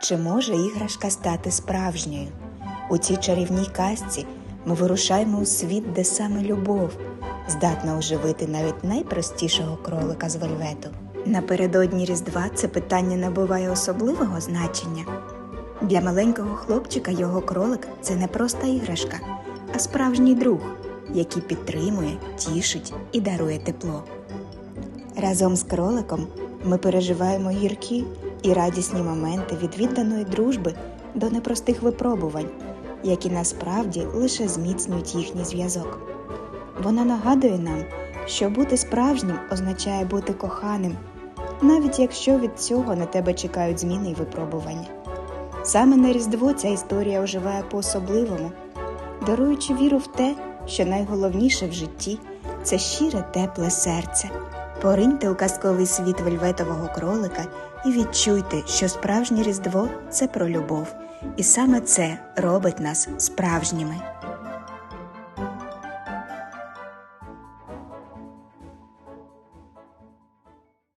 Чи може іграшка стати справжньою? У цій чарівній казці ми вирушаємо у світ, де саме любов здатна оживити навіть найпростішого кролика з вельвету. Напередодні Різдва це питання набуває особливого значення. Для маленького хлопчика його кролик це не просто іграшка, а справжній друг, який підтримує, тішить і дарує тепло. Разом з кроликом ми переживаємо гіркі і радісні моменти від відданої дружби до непростих випробувань, які насправді лише зміцнюють їхній зв'язок. Вона нагадує нам, що бути справжнім означає бути коханим, навіть якщо від цього на тебе чекають зміни й випробування. Саме на Різдво ця історія оживає по-особливому, даруючи віру в те, що найголовніше в житті це щире тепле серце. Пориньте у казковий світ вельветового кролика і відчуйте, що справжнє Різдво це про любов, і саме це робить нас справжніми.